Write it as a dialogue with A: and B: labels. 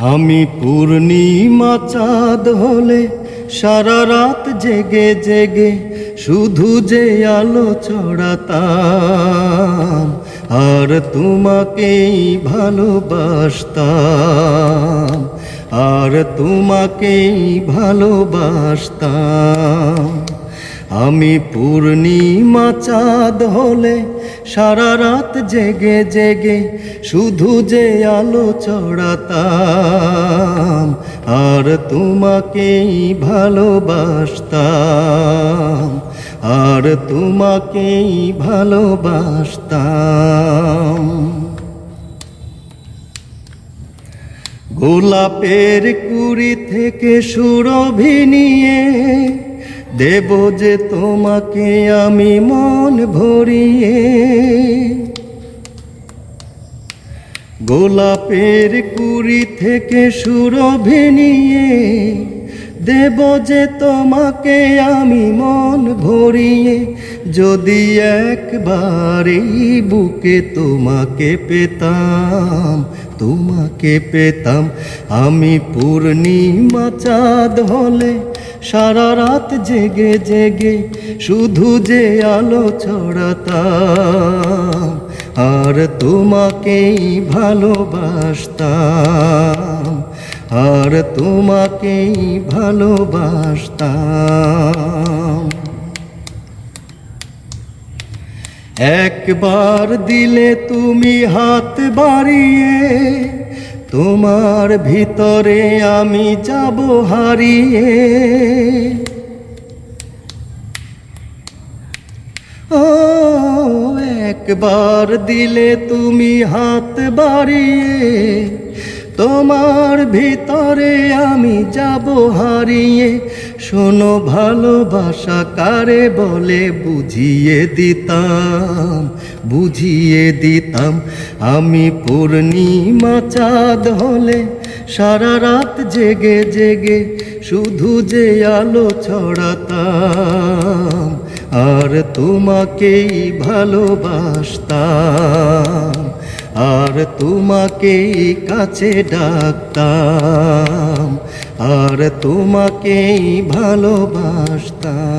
A: আমি পূর্ণিমা চাঁদ হলে সারা রাত জেগে জেগে শুধু যে আলো ছড়াতাম, আর তোমাকেই ভালোবাসতাম, আর তোমাকেই ভালোবাসতাম। আমি পূর্ণিমা চাঁদ হলে সারা রাত জেগে জেগে শুধু যে আলো চড়াতাম, আর তোমাকেই ভালোবাসতাম, আর তোমাকেই ভালোবাসতাম। গোলাপের কুড়ি থেকে সুরভি নিয়ে দেব যে তোমাকে আমি মন ভরিয়ে। গোলাপের কুড়ি থেকে সুরভি নিয়ে দেব যে তোমাকে আমি মন ভরিয়ে। যদি একবার এই বুকে তোমাকে পেতাম তোমাকে পেতাম, আমি পূর্ণিমা চাঁদ হলে সারা রাত জেগে জেগে শুধু যে আলো ছড়াতাম, আর তোমাকেই ভালোবাসতাম, আর তোমাকেই ভালোবাসতাম। একবার দিলে তুমি হাত বাড়িয়ে তোমার ভিতরে আমি যাব হারিয়ে। ও একবার দিলে তুমি হাত বাড়িয়ে তোমার ভিতরে আমি যাব হারিয়ে। শোনো, ভালোবাসা কারে বলে? বুঝিয়ে দিতাম বুঝিয়ে দিতাম। আমি পূর্ণিমা চাঁদ হলে সারা রাত জেগে জেগে শুধু যে আলো ছড়াতাম, আর তোমাকেই ভালোবাসতাম। আর তোমাকেই কাছে ডাকতাম আর তোমাকেই ভালোবাসতাম।